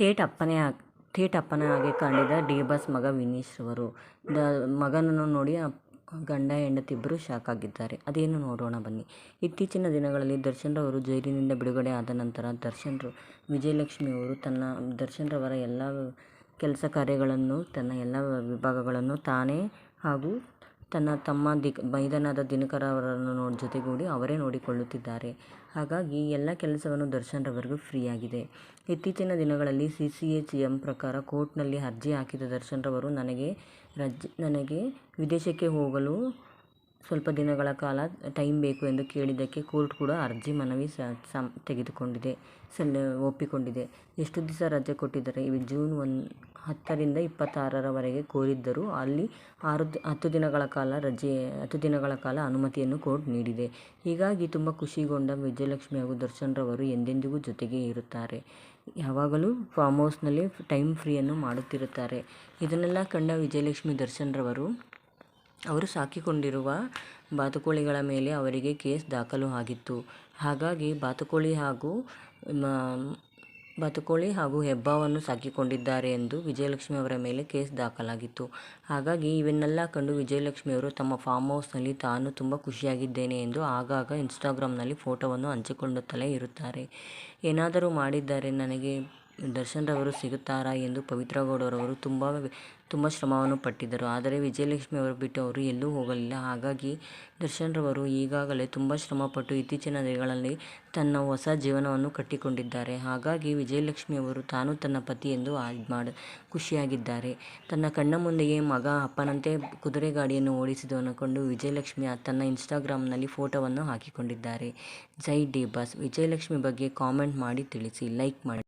ಥೇಟ್ ಅಪ್ಪನೇ ಆಗಿ ಥೇಟ್ ಅಪ್ಪನ ಆಗಿ ಕಂಡಿದ್ದ ಡಿ ಬಾಸ್ ಮಗ ವಿನೀಶ್ ಅವರು ದ, ಮಗನನ್ನು ನೋಡಿ ಗಂಡ ಹೆಂಡತಿ ಇಬ್ಬರು ಶಾಕ್ ಆಗಿದ್ದಾರೆ. ಅದೇನು ನೋಡೋಣ ಬನ್ನಿ. ಇತ್ತೀಚಿನ ದಿನಗಳಲ್ಲಿ ದರ್ಶನ್ ರವರು ಜೈಲಿನಿಂದ ಬಿಡುಗಡೆ ಆದ ನಂತರ ದರ್ಶನ್ರು ವಿಜಯಲಕ್ಷ್ಮಿ ಅವರು ತನ್ನ ದರ್ಶನ್ರವರ ಎಲ್ಲ ಕೆಲಸ ಕಾರ್ಯಗಳನ್ನು, ತನ್ನ ಎಲ್ಲ ವಿಭಾಗಗಳನ್ನು ತಾನೇ ಹಾಗೂ ತನ್ನ ತಮ್ಮ ದಿಕ್ ಮೈದನಾದ ದಿನಕರ ಅವರನ್ನು ನೋಡಿ ಜೊತೆಗೂಡಿ ಅವರೇ ನೋಡಿಕೊಳ್ಳುತ್ತಿದ್ದಾರೆ. ಹಾಗಾಗಿ ಎಲ್ಲ ಕೆಲಸವನ್ನು ದರ್ಶನ್ ರವರಿಗೂ ಫ್ರೀಯಾಗಿದೆ. ಇತ್ತೀಚಿನ ದಿನಗಳಲ್ಲಿ ಸಿ ಸಿ ಎಚ್ ಎಂ ಪ್ರಕಾರ ಕೋರ್ಟ್ನಲ್ಲಿ ಅರ್ಜಿ ಹಾಕಿದ ದರ್ಶನ್ ರವರು ನನಗೆ ರಜ್ ನನಗೆ ವಿದೇಶಕ್ಕೆ ಹೋಗಲು ಸ್ವಲ್ಪ ದಿನಗಳ ಕಾಲ ಟೈಮ್ ಬೇಕು ಎಂದು ಕೇಳಿದ್ದಕ್ಕೆ ಕೋರ್ಟ್ ಕೂಡ ಅರ್ಜಿ ಮನವಿ ಸಮ್ ತೆಗೆದುಕೊಂಡಿದೆ, ಸಲ್, ಒಪ್ಪಿಕೊಂಡಿದೆ. ಎಷ್ಟು ದಿವಸ ರಜೆ ಕೊಟ್ಟಿದ್ದಾರೆ? ಇವು ಜೂನ್ ಒಂದು ಹತ್ತರಿಂದ ಇಪ್ಪತ್ತಾರರವರೆಗೆ ಕೋರಿದ್ದರು ಅಲ್ಲಿ ಆರು ಹತ್ತು ದಿನಗಳ ಕಾಲ ರಜೆ, ಹತ್ತು ದಿನಗಳ ಕಾಲ ಅನುಮತಿಯನ್ನು ಕೋರ್ಟ್ ನೀಡಿದೆ. ಹೀಗಾಗಿ ತುಂಬ ಖುಷಿಗೊಂಡ ವಿಜಯಲಕ್ಷ್ಮಿ ಹಾಗೂ ದರ್ಶನ್ರವರು ಎಂದೆಂದಿಗೂ ಜೊತೆಗೆ ಇರುತ್ತಾರೆ. ಯಾವಾಗಲೂ ಫಾರ್ಮ್ ಹೌಸ್ನಲ್ಲಿ ಟೈಮ್ ಫ್ರೀಯನ್ನು ಮಾಡುತ್ತಿರುತ್ತಾರೆ. ಇದನ್ನೆಲ್ಲ ಕಂಡ ವಿಜಯಲಕ್ಷ್ಮಿ ದರ್ಶನ್ ರವರು ಅವರು ಸಾಕಿಕೊಂಡಿರುವ ಬಾತುಕೋಳಿಗಳ ಮೇಲೆ ಅವರಿಗೆ ಕೇಸ್ ದಾಖಲು ಆಗಿತ್ತು. ಹಾಗಾಗಿ ಬಾತುಕೋಳಿ ಹಾಗೂ ಬಾತುಕೋಳಿ ಹಾಗೂ ಹೆಬ್ಬಾವನ್ನು ಸಾಕಿಕೊಂಡಿದ್ದಾರೆ ಎಂದು ವಿಜಯಲಕ್ಷ್ಮಿ ಅವರ ಮೇಲೆ ಕೇಸ್ ದಾಖಲಾಗಿತ್ತು. ಹಾಗಾಗಿ ಇವನ್ನೆಲ್ಲ ಕಂಡು ವಿಜಯಲಕ್ಷ್ಮಿ ಅವರು ತಮ್ಮ ಫಾರ್ಮ್ ಹೌಸ್ನಲ್ಲಿ ತಾನು ತುಂಬ ಖುಷಿಯಾಗಿದ್ದೇನೆ ಎಂದು ಆಗಾಗ ಇನ್ಸ್ಟಾಗ್ರಾಮ್ನಲ್ಲಿ ಫೋಟೋವನ್ನು ಹಂಚಿಕೊಳ್ಳುತ್ತಲೇ ಇರುತ್ತಾರೆ ಏನಾದರೂ ಮಾಡಿದ್ದಾರೆ ನನಗೆ ದರ್ಶನ್ ರವರು ಸಿಗುತ್ತಾರಾ ಎಂದು ಪವಿತ್ರ ಗೌಡರವರು ತುಂಬ ತುಂಬ ಶ್ರಮವನ್ನು ಪಟ್ಟಿದ್ದರು. ಆದರೆ ವಿಜಯಲಕ್ಷ್ಮಿ ಅವರು ಬಿಟ್ಟು ಅವರು ಎಲ್ಲೂ ಹೋಗಲಿಲ್ಲ. ಹಾಗಾಗಿ ದರ್ಶನ್ ರವರು ಈಗಾಗಲೇ ತುಂಬ ಶ್ರಮಪಟ್ಟು ಇತ್ತೀಚಿನ ದಿನಗಳಲ್ಲಿ ತನ್ನ ಹೊಸ ಜೀವನವನ್ನು ಕಟ್ಟಿಕೊಂಡಿದ್ದಾರೆ. ಹಾಗಾಗಿ ವಿಜಯಲಕ್ಷ್ಮಿ ಅವರು ತಾನು ತನ್ನ ಪತಿ ಎಂದು ಮಾಡ ಖುಷಿಯಾಗಿದ್ದಾರೆ. ತನ್ನ ಕಣ್ಣ ಮುಂದೆಯೇ ಮಗ ಅಪ್ಪನಂತೆ ಕುದುರೆ ಗಾಡಿಯನ್ನು ಓಡಿಸಿದವನ್ನು ಕಂಡು ವಿಜಯಲಕ್ಷ್ಮಿ ತನ್ನ ಇನ್ಸ್ಟಾಗ್ರಾಮ್ನಲ್ಲಿ ಫೋಟೋವನ್ನು ಹಾಕಿಕೊಂಡಿದ್ದಾರೆ. ಜೈ ಡಿ ಬಾಸ್. ವಿಜಯಲಕ್ಷ್ಮಿ ಬಗ್ಗೆ ಕಾಮೆಂಟ್ ಮಾಡಿ ತಿಳಿಸಿ, ಲೈಕ್ ಮಾಡಿ.